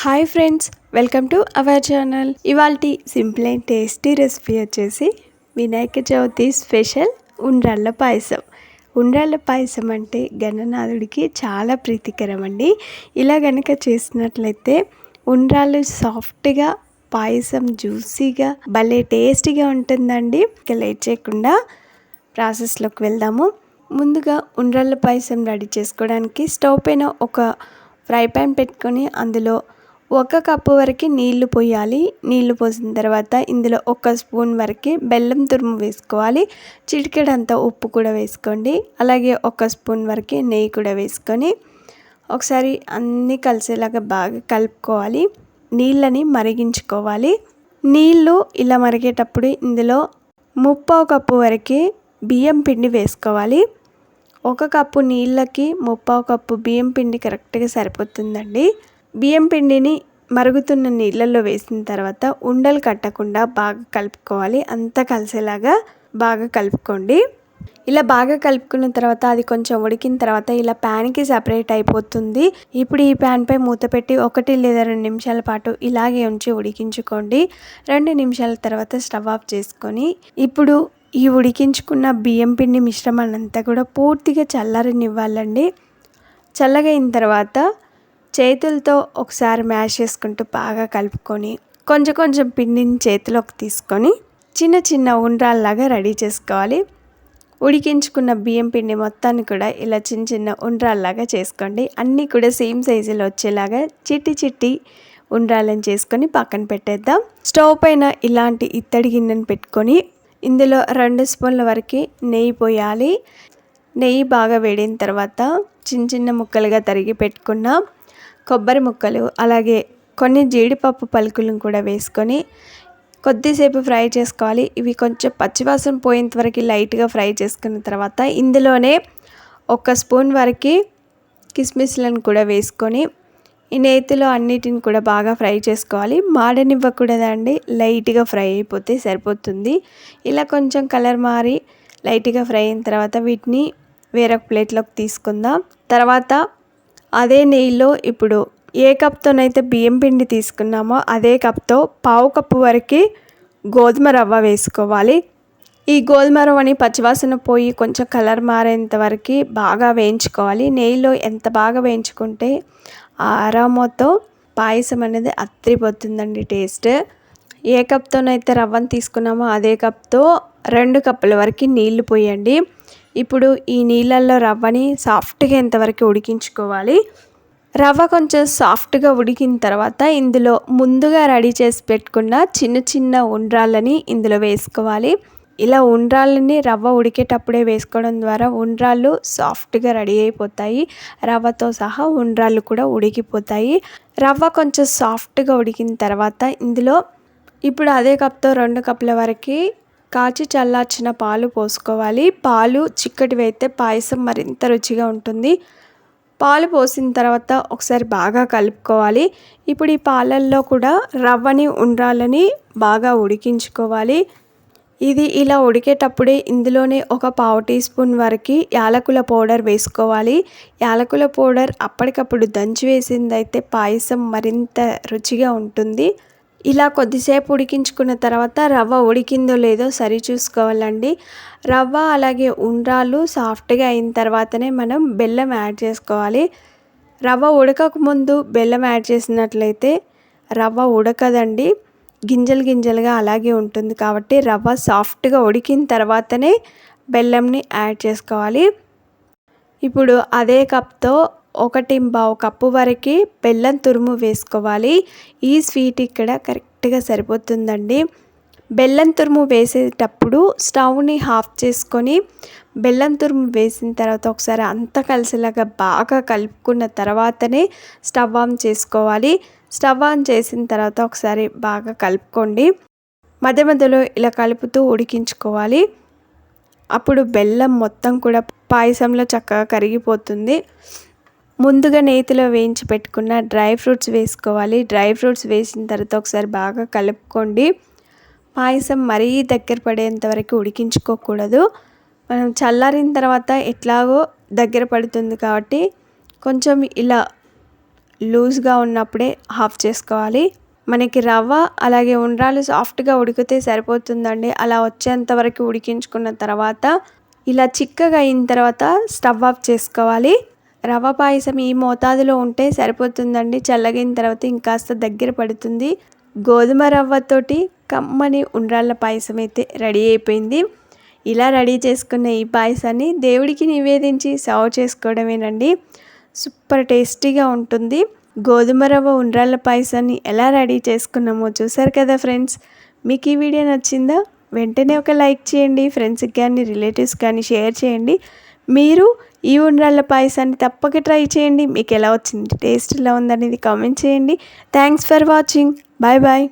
Hi friends welcome to our channel. ఇవాళ simple and tasty recipe వచ్చేసి Vinayaka Chavithi special ఉండ్రాళ్ళ పాయసం. ఉండ్రాళ్ళ పాయసం అంటే గణనాథుడికి చాలా ప్రీతికరం అండి. ఇలా గనక చేసినట్లయితే ఉండ్రాళ్ళు సాఫ్ట్గా పాయసం జ్యూసీగా భలే టేస్టీగా ఉంటుందండి. ఇక లేట్ చేయకుండా ప్రాసెస్లోకి వెళ్దాము. ముందుగా ఉండ్రాళ్ళ పాయసం రెడీ చేసుకోవడానికి స్టవ్ పైన ఒక ఫ్రై ప్యాన్ పెట్టుకొని అందులో ఒక కప్పు వరకు నీళ్ళు పోయాలి. నీళ్ళు పోసిన తర్వాత ఇందులో ఒక స్పూన్ వరకు బెల్లం తురుము వేసుకోవాలి. చిటికెడంత ఉప్పు కూడా వేసుకోండి. అలాగే ఒక స్పూన్ వరకు నెయ్యి కూడా వేసుకొని ఒకసారి అన్నీ కలిసేలాగా బాగా కలుపుకోవాలి. నీళ్ళని మరిగించుకోవాలి. నీళ్ళు ఇలా మరిగేటప్పుడు ఇందులో ముప్పావు కప్పు వరకు బియ్యం పిండి వేసుకోవాలి. ఒక కప్పు నీళ్ళకి ముప్పావు కప్పు బియ్యం పిండి కరెక్ట్గా సరిపోతుందండి. బియ్యం పిండిని మరుగుతున్న నీళ్ళల్లో వేసిన తర్వాత ఉండలు కట్టకుండా బాగా కలుపుకోవాలి. అంతా కలిసేలాగా బాగా కలుపుకోండి. ఇలా బాగా కలుపుకున్న తర్వాత అది కొంచెం ఉడికిన తర్వాత ఇలా ప్యాన్కి సపరేట్ అయిపోతుంది. ఇప్పుడు ఈ ప్యాన్పై మూత పెట్టి ఒకటి లేదా రెండు నిమిషాల పాటు ఇలాగే ఉంచి ఉడికించుకోండి. రెండు నిమిషాల తర్వాత స్టవ్ ఆఫ్ చేసుకొని ఇప్పుడు ఈ ఉడికించుకున్న బియ్యం పిండి మిశ్రమాన్నంతా కూడా పూర్తిగా చల్లారనివ్వాలండి. చల్లగైన తర్వాత చేతులతో ఒకసారి మ్యాష్ చేసుకుంటూ బాగా కలుపుకొని కొంచెం కొంచెం పిండిని చేతిలోకి తీసుకొని చిన్న చిన్న ఉండ్రాల్లాగా రెడీ చేసుకోవాలి. ఉడికించుకున్న బియ్యం పిండి మొత్తాన్ని కూడా ఇలా చిన్న చిన్న ఉండ్రాల్లాగా చేసుకోండి. అన్నీ కూడా సేమ్ సైజులో వచ్చేలాగా చిట్టి చిట్టి ఉండ్రాలని చేసుకొని పక్కన పెట్టేద్దాం. స్టవ్ పైన ఇలాంటి ఇత్తడి గిన్నెను పెట్టుకొని ఇందులో రెండు స్పూన్ల వరకు నెయ్యి పోయాలి. నెయ్యి బాగా వేడిన తర్వాత చిన్న చిన్న ముక్కలుగా తరిగి పెట్టుకున్న. కొబ్బరి ముక్కలు అలాగే కొన్ని జీడిపప్పు పలుకులను కూడా వేసుకొని కొద్దిసేపు ఫ్రై చేసుకోవాలి. ఇవి కొంచెం పచ్చివాసన పోయేంత వరకు లైట్గా ఫ్రై చేసుకున్న తర్వాత ఇందులోనే ఒక స్పూన్ వరకు కిస్మిస్లను కూడా వేసుకొని ఈ నేతిలో అన్నిటిని కూడా బాగా ఫ్రై చేసుకోవాలి. మాడనివ్వకూడదండి లైట్గా ఫ్రై అయిపోతే సరిపోతుంది. ఇలా కొంచెం కలర్ మారి లైట్గా ఫ్రై అయిన తర్వాత వీటిని వేరొక ప్లేట్లోకి తీసుకుందాం. తర్వాత అదే నెయ్యిలో ఇప్పుడు ఏ కప్తోనైతే బియ్యం పిండి తీసుకున్నామో అదే కప్తో పావు కప్పు వరకు గోధుమ రవ్వ వేసుకోవాలి. ఈ గోధుమ రవ్వని పచ్చివాసన పోయి కొంచెం కలర్ మారేంత వరకు బాగా వేయించుకోవాలి. నెయ్యిలో ఎంత బాగా వేయించుకుంటే ఆ అరామోతో పాయసం అనేది అత్రిపోతుందండి టేస్ట్. ఏ కప్తోనైతే రవ్వను తీసుకున్నామో అదే కప్తో రెండు కప్పుల వరకు నీళ్ళు పోయండి. ఇప్పుడు ఈ నీళ్ళల్లో రవ్వని సాఫ్ట్గా ఇంతవరకు ఉడికించుకోవాలి? రవ్వ కొంచెం సాఫ్ట్గా ఉడికిన తర్వాత ఇందులో ముందుగా రెడీ చేసి పెట్టుకున్న చిన్న చిన్న ఉండ్రాళ్ళని ఇందులో వేసుకోవాలి. ఇలా ఉండ్రాళ్ళని రవ్వ ఉడికేటప్పుడే వేసుకోవడం ద్వారా ఉండ్రాళ్ళు సాఫ్ట్గా రెడీ అయిపోతాయి. రవ్వతో సహా ఉండ్రాళ్ళు కూడా ఉడికిపోతాయి. రవ్వ కొంచెం సాఫ్ట్గా ఉడికిన తర్వాత ఇందులో ఇప్పుడు అదే కప్తో రెండు కప్పుల వరకు కాచి చల్లార్చిన పాలు పోసుకోవాలి. పాలు చిక్కటివి అయితే పాయసం మరింత రుచిగా ఉంటుంది. పాలు పోసిన తర్వాత ఒకసారి బాగా కలుపుకోవాలి. ఇప్పుడు ఈ పాలల్లో కూడా రవ్వని ఉండ్రాలని బాగా ఉడికించుకోవాలి. ఇది ఇలా ఉడికేటప్పుడే ఇందులోనే ఒక పావు టీ స్పూన్ వరకు యాలకుల పౌడర్ వేసుకోవాలి. యాలకుల పౌడర్ అప్పటికప్పుడు దంచి వేసిందైతే పాయసం మరింత రుచిగా ఉంటుంది. ఇలా కొద్దిసేపు ఉడికించుకున్న తర్వాత రవ్వ ఉడికిందో లేదో సరి చూసుకోవాలండి. రవ్వ అలాగే ఉండ్రాలు సాఫ్ట్గా అయిన తర్వాతనే మనం బెల్లం యాడ్ చేసుకోవాలి. రవ్వ ఉడకకముందు బెల్లం యాడ్ చేసినట్లయితే రవ్వ ఉడకదండి. గింజలు గింజలుగా అలాగే ఉంటుంది కాబట్టి రవ్వ సాఫ్ట్గా ఉడికిన తర్వాతనే బెల్లంని యాడ్ చేసుకోవాలి. ఇప్పుడు అదే కప్తో ఒకటి బావు కప్పు వరకు బెల్లం తురుము వేసుకోవాలి. ఈ స్వీట్ ఇక్కడ కరెక్ట్గా సరిపోతుందండి. బెల్లం తురుము వేసేటప్పుడు స్టవ్ని హాఫ్ చేసుకొని బెల్లం తురుము వేసిన తర్వాత ఒకసారి అంతా కలిసేలాగా బాగా కలుపుకున్న తర్వాతనే స్టవ్ ఆన్ చేసుకోవాలి. స్టవ్ ఆన్ చేసిన తర్వాత ఒకసారి బాగా కలుపుకోండి. మధ్య మధ్యలో ఇలా కలుపుతూ ఉడికించుకోవాలి. అప్పుడు బెల్లం మొత్తం కూడా పాయసంలో చక్కగా కరిగిపోతుంది. ముందుగా నేతిలో వేయించి పెట్టుకున్న డ్రై ఫ్రూట్స్ వేసుకోవాలి. డ్రై ఫ్రూట్స్ వేసిన తర్వాత ఒకసారి బాగా కలుపుకోండి. పాయసం మరీ దగ్గర పడేంత వరకు ఉడికించుకోకూడదు. మనం చల్లారిన తర్వాత ఎట్లాగో దగ్గర పడుతుంది కాబట్టి కొంచెం ఇలా లూజ్గా ఉన్నప్పుడే హాఫ్ చేసుకోవాలి. మనకి రవ్వ అలాగే ఉండ్రాలు సాఫ్ట్గా ఉడికితే సరిపోతుందండి. అలా వచ్చేంత వరకు ఉడికించుకున్న తర్వాత ఇలా చిక్కగా అయిన తర్వాత స్టవ్ ఆఫ్ చేసుకోవాలి. రవ్వ పాయసం ఈ మోతాదులో ఉంటే సరిపోతుందండి. చల్లగిన తర్వాత ఇంకాస్త దగ్గర పడుతుంది. గోధుమ రవ్వతోటి కమ్మని ఉండ్రాళ్ళ పాయసం అయితే రెడీ అయిపోయింది. ఇలా రెడీ చేసుకున్న ఈ పాయసాన్ని దేవుడికి నివేదించి సర్వ్ చేసుకోవడమేనండి. సూపర్ టేస్టీగా ఉంటుంది. గోధుమ రవ్వ ఉండ్రాళ్ళ పాయసాన్ని ఎలా రెడీ చేసుకున్నామో చూసారు కదా ఫ్రెండ్స్. మీకు ఈ వీడియో నచ్చిందా? వెంటనే ఒక లైక్ చేయండి. ఫ్రెండ్స్కి కానీ రిలేటివ్స్ కానీ షేర్ చేయండి. మీరు ఈ ఉండ్రాళ్ళ పాయసాన్ని తప్పక ట్రై చేయండి. మీకు ఎలా వచ్చింది? టేస్ట్ ఎలా ఉందనేది కామెంట్ చేయండి. Thanks for watching bye bye